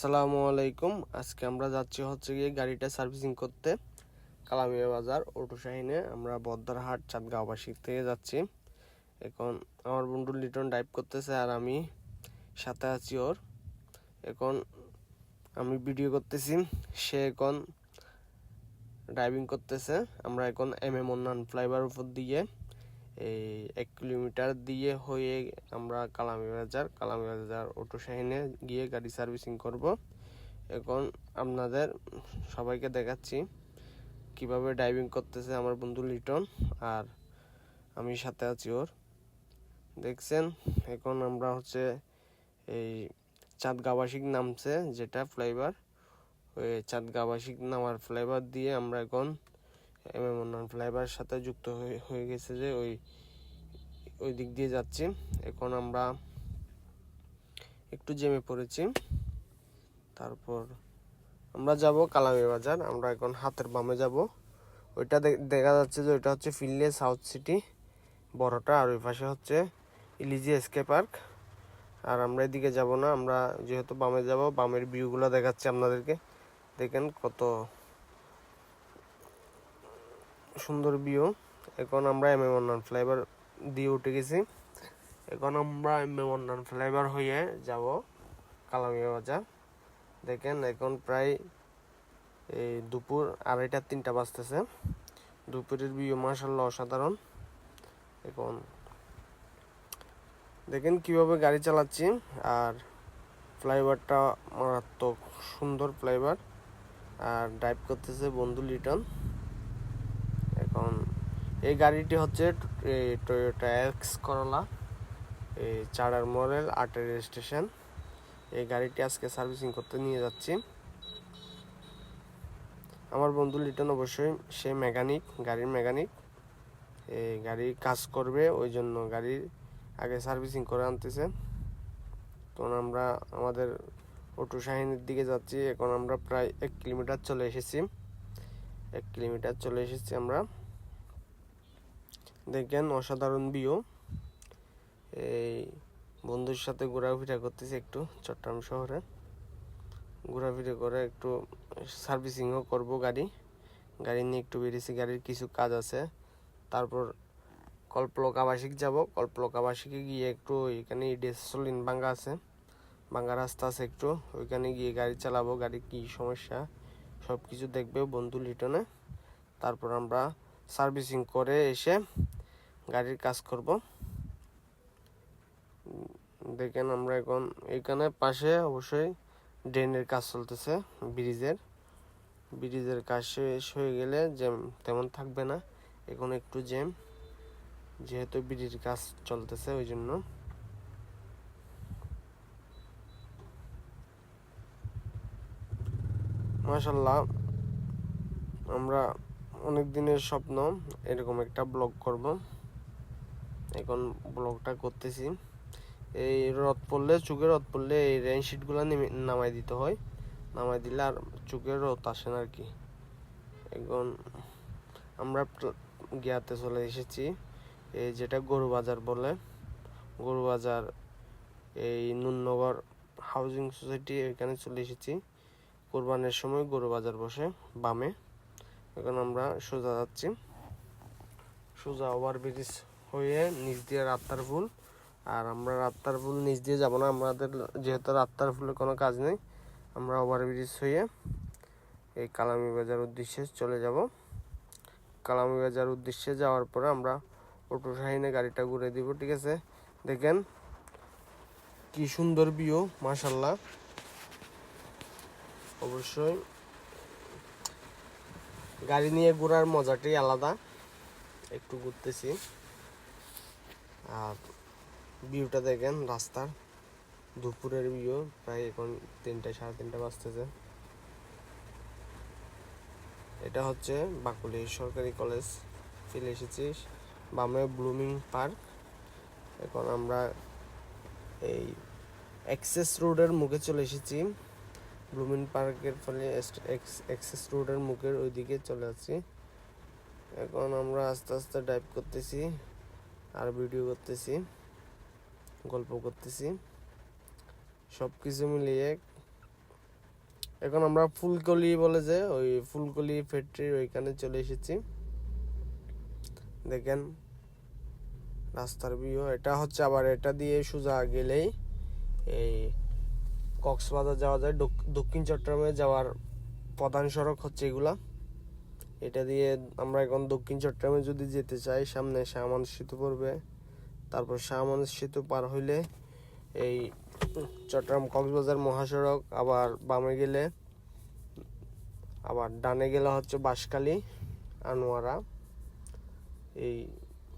আসসালামু আলাইকুম। আজকে আমরা যাচ্ছি হচ্ছে গিয়ে গাড়িটা সার্ভিসিং করতে, কালামিয়া বাজার, অটো শাহিনে। আমরা বদ্দারহাট চাঁদগাঁও বাসিক থেকে যাচ্ছি। এখন আমার বন্ধু লিটন ড্রাইভ করতেছে আর আমি সাথে আছি ওর। এখন আমি ভিডিও করতেছি, সে এখন ড্রাইভিং করতেছে। আমরা এখন এম এম অন্যান ফ্লাইভার উপর দিয়ে এই এক কিলোমিটার দিয়ে হয়ে আমরা কালামি বাজার কালামি বাজার অটো শাহিনে গিয়ে গাড়ি সার্ভিসিং করব। এখন আপনাদের সবাইকে দেখাচ্ছি কীভাবে ড্রাইভিং করতেছে আমার বন্ধু লিটন আর আমি সাথে আছি ওর। দেখছেন? এখন আমরা হচ্ছে এই চাঁদ গাবাসিক নামছে যেটা ফ্লাইভার ওই চাঁদ গাবাসিক নামার ফ্লাইভার দিয়ে আমরা এখন এম এম ফ্লাইভার সাথে যুক্ত হয়ে গেছে যে ওই ওই দিক দিয়ে যাচ্ছি। এখন আমরা একটু জেমে পড়েছি। তারপর আমরা যাব কালামি বাজার। আমরা এখন হাতের বামে যাব। ওইটা দেখা যাচ্ছে যে ওইটা হচ্ছে ফিল্লে সাউথ সিটি বড়টা, আর ওই পাশে হচ্ছে ইলিজি এসকে পার্ক। আর আমরা এদিকে যাব না, আমরা যেহেতু বামে যাব, বামের ভিউগুলো দেখাচ্ছি আপনাদেরকে। দেখেন কত সুন্দর ভিউ এখন আমরা এম এম অন্যান্য ফ্লাইভার দিয়ে উঠে গেছি। এখন আমরা এম এম অন্যান্য ফ্লাইভার হয়ে যাব কালামিয়া বাজার। দেখেন, এখন প্রায়, এই দুপুর আড়াইটা, তিনটা বাজতেছে। দুপুরের ভিউ মার্শাল্লাহ অসাধারণ। এখন দেখেন কীভাবে গাড়ি চালাচ্ছি। আর ফ্লাইওভারটা মারাত্মক সুন্দর ফ্লাইওভার। আর ড্রাইভ করতেছে বন্ধু লিটন এই গাড়িটি হচ্ছে টয়োটা এক্স করলা এই চারার মডেল, আটের রেজিস্ট্রেশন। এই গাড়িটি আজকে সার্ভিসিং করতে নিয়ে যাচ্ছি। আমার বন্ধু লিটন অবশ্যই সে মেকানিক, গাড়ির মেকানিক। এই গাড়ির কাজ করবে, ওই জন্য গাড়ির আগে সার্ভিসিং করে আনতেছে। তখন আমরা আমাদের অটো শাহিনের দিকে যাচ্ছি। এখন আমরা প্রায় এক কিলোমিটার চলে এসেছি। এক কিলোমিটার চলে এসেছি আমরা। দেখেন অসাধারণ ভিউ এই বন্ধুর সাথে ঘোরাফেরা করতেছি একটু চট্টগ্রাম শহরে। ঘোরাফেরা করে একটু সার্ভিসিংও করব গাড়ি। গাড়ি নিয়ে একটু বেরিয়েছি, গাড়ির কিছু কাজ আছে। তারপর কল্পলক আবাসিক যাব। কল্পলক আবাসিকে গিয়ে একটু এখানে ডেসলিন ভাঙ্গা আছে। ভাঙ্গা রাস্তা আছে একটু। ওইখানে গিয়ে গাড়ি চালাবো গাড়ির কী সমস্যা? সব কিছু দেখবে বন্ধু লিটনে তারপর আমরা সার্ভিসিং করে এসে গাড়ির কাজ করব। দেখেন আমরা এখন এখানে পাশে অবশ্যই ড্রেনের কাজ চলতেছে, ব্রিজের। ব্রিজের কাজ শেষ হয়ে গেলে জ্যাম তেমন থাকবে না, এখন একটু জ্যাম, যেহেতু ব্রিজের কাজ চলতেছে ওই জন্য মাশাল্লাহ আমরা অনেক দিনের স্বপ্ন এরকম একটা ব্লগ করব। এখন ব্লগটা করতেছি। এই রদ পড়লে, চোখে রদ পড়লে এই রেইন শিটগুলো নামাই দিতে হয়। নামাই দিলে আর চোখের রদ আসে না আর কি এখন আমরা গিয়াতে চলে এসেছি। এই যেটা গরু বাজার বলে। গরু বাজার, এই নুননগর হাউজিং সোসাইটি এখানে চলে এসেছি। কোরবানের সময় গরু বাজার বসে, বামে। এখন আমরা সোজা যাচ্ছি। সোজা ওভার ব্রিজ হয়ে নিচ দিয়ে রাত্তার ফুল। আর আমরা রাত্তার ফুল নিচ দিয়ে যাব না। আমাদের যেহেতু রাত্তার ফুলের কোনো কাজ নেই, আমরা ওভার ব্রিজ হয়ে এই কালামি বাজার উদ্দেশ্যে চলে যাব। কালামি বাজার উদ্দেশ্যে যাওয়ার পরে আমরা অটো শাহিনে গাড়িটা ঘুরে দিব, ঠিক আছে? দেখেন কি সুন্দর ভিউ মাশাল্লাহ অবশ্যই গাড়ি নিয়ে ঘোরার মজাটাই আলাদা। একটু ঘুরতেছি। আর ভিউটা দেখেন রাস্তার, দুপুরের ভিউ, প্রায় এখন তিনটা, সাড়ে তিনটা বাজতেছে। এটা হচ্ছে বাকুলি সরকারি কলেজ চলে এসেছি বামে ব্লুমিং পার্ক। এখন আমরা এই অ্যাক্সেস রোডের মুখে চলে এসেছি। ব্লুমিন পার্কের ফলে অ্যাক্সেস রোডের মুখের ওইদিকে চলে আসছি এখন আমরা আস্তে আস্তে ড্রাইভ করতেছি। আর ভিডিও করতেছি, গল্প করতেছি সব কিছু মিলিয়ে। এখন আমরা ফুলকলি বলে যে, ওই ফুলকলি ফ্যাক্টরির ওইখানে চলে এসেছি। দেখেন, রাস্তার ভিউ এটা হচ্ছে আবার এটা দিয়ে সোজা গেলেই এই কক্সবাজার যাওয়া যায়। দক্ষিণ চট্টগ্রামে যাওয়ার প্রধান সড়ক হচ্ছে এগুলা। এটা দিয়ে আমরা এখন দক্ষিণ চট্টগ্রামে যদি যেতে চাই, সামনে শাহমান সেতু পড়বে। তারপর শাহমান সেতু পার হইলে এই চট্টগ্রাম কক্সবাজার মহাসড়ক, আবার বামে গেলে, আবার ডানে গেলে হচ্ছে বাঁশখালী, আনোয়ারা, এই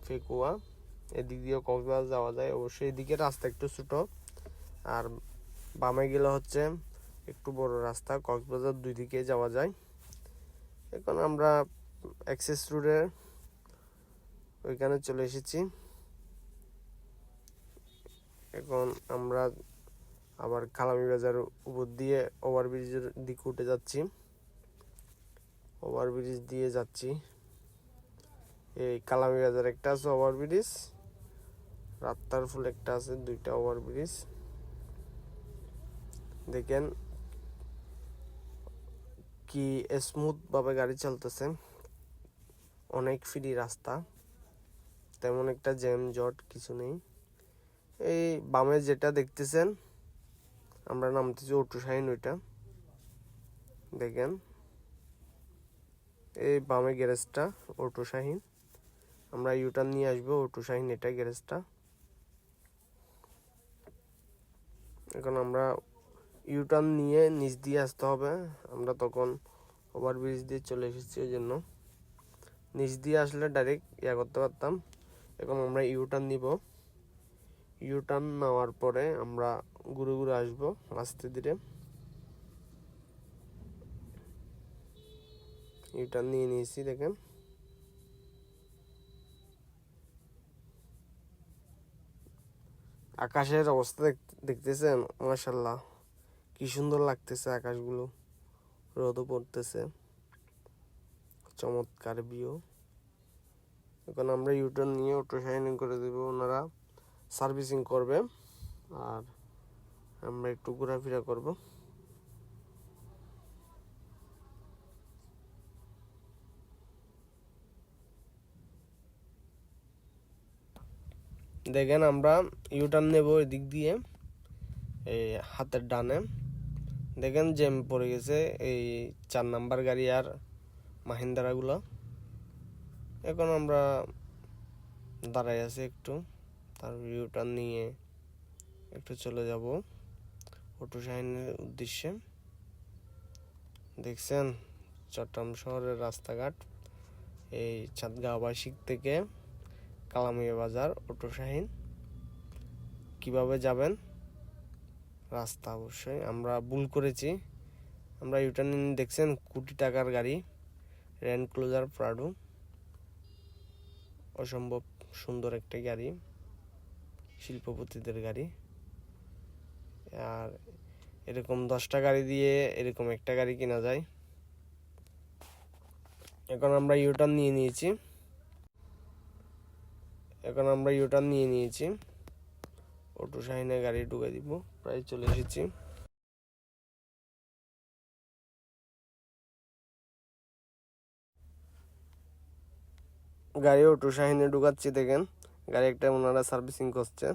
ফেকুয়া। এদিক দিয়ে কক্সবাজার যাওয়া যায়। অবশ্যই এদিকে রাস্তা একটু ছোটো। আর বামে গেলে হচ্ছে একটু বড় রাস্তা, কক্সবাজার দুই দিকে যাওয়া যায়। এখন আমরা অ্যাক্সেস রোডের ওইখানে চলে এসেছি। এখন আমরা আবার খালামি বাজার উপর দিয়ে ওভারব্রিজের দিকে উঠে যাচ্ছি। ওভারব্রিজ দিয়ে যাচ্ছি। এই কালামি বাজার একটা আছে ওভারব্রিজ, রাত্তার ফুল একটা আছে, দুইটা ওভারব্রিজ। দেখেন কি স্মুথভাবে গাড়ি চলতেছে, অনেক ফ্রি রাস্তা, তেমন একটা জ্যাম জট কিছু নেই। এই বামে যেটা দেখতেছেন, আমরা নামতেছি অটো শাহিন ওইটা। দেখেন, এই বামে গ্যারেজটা অটো শাহিন আমরা ইউটার্ন নিয়ে আসব, অটো শাহিন এটা গ্যারেজটা। এখন আমরা ইউটার্ন নিয়ে নিচ দিয়ে আসতে হবে। আমরা তখন ওভারব্রিজ দিয়ে চলে এসেছি ওই জন্য। নিচ দিয়ে আসলে ডাইরেক্ট ইয়া করতে পারতাম। এখন আমরা ইউটার্ন নিব। ইউটার্ন নেওয়ার পরে আমরা ঘুরে ঘুরে আসব আস্তে ধীরে ইউটার্ন নিয়ে নিয়েছি, দেখেন। আকাশের অবস্থা দেখ- দেখতেছেন? মাশাল্লাহ কি সুন্দর লাগতেছে আকাশগুলো। রোদও পড়তেছে। চমৎকার ভিউ এখন আমরা ইউটার্ন নিয়ে অটো শাইনিং করে দেবো, ওনারা সার্ভিসিং করবে। আর আমরা একটু ঘোরাফেরা করব। দেখেন আমরা ইউটার্ন নেব এদিক দিয়ে, এই হাতের ডানে। দেখেন জ্যাম পড়ে গেছে, এই চার নাম্বার গাড়ি আর মাহিন্দ্রাগুলো। এখন আমরা দাঁড়াই আছি একটু, তার ভিউটা নিয়ে একটু চলে যাব অটো শাহিনের উদ্দেশ্যে। দেখছেন, চট্টগ্রাম শহরের রাস্তাঘাট, এই চাঁদগাঁও আবাসিক থেকে কালামিয়া বাজার, অটো শাহিন। কীভাবে যাবেন? রাস্তা অবশ্যই। আমরা ভুল করেছি। আমরা ইউটার্ন দেখছেন কোটি টাকার গাড়ি র্যান্ড ক্লোজার প্রাডো অসম্ভব সুন্দর একটা গাড়ি, শিল্পপতিদের গাড়ি। আর এরকম দশটা গাড়ি দিয়ে এরকম একটা গাড়ি কেনা যায়। এখন আমরা ইউটার্ন নিয়ে নিয়েছি। এখন আমরা ইউটার্ন নিয়ে নিয়েছি। অটো শাহিনে গাড়ি ঢুকে দিব। প্রায় চলে এসেছি। গাড়ি অটো শাহিনে ঢুকাচ্ছি দেখেন। গাড়ি একটা ওনারা সার্ভিসিং করছে।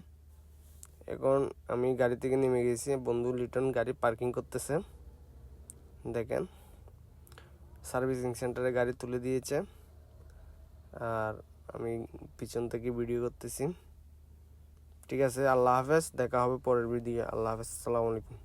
এখন আমি গাড়ি থেকে নেমে গেছি। বন্ধু লিটন গাড়ি পার্কিং করতেছে। দেখেন। সার্ভিসিং সেন্টারে গাড়ি তুলে দিয়েছে। আর আমি পিছন থেকে ভিডিও করতেছি। ঠিক আছে আল্লাহ হাফেজ দেখা হবে পরের ভিডিও আল্লাহ হাফেজ আসসালামু আলাইকুম।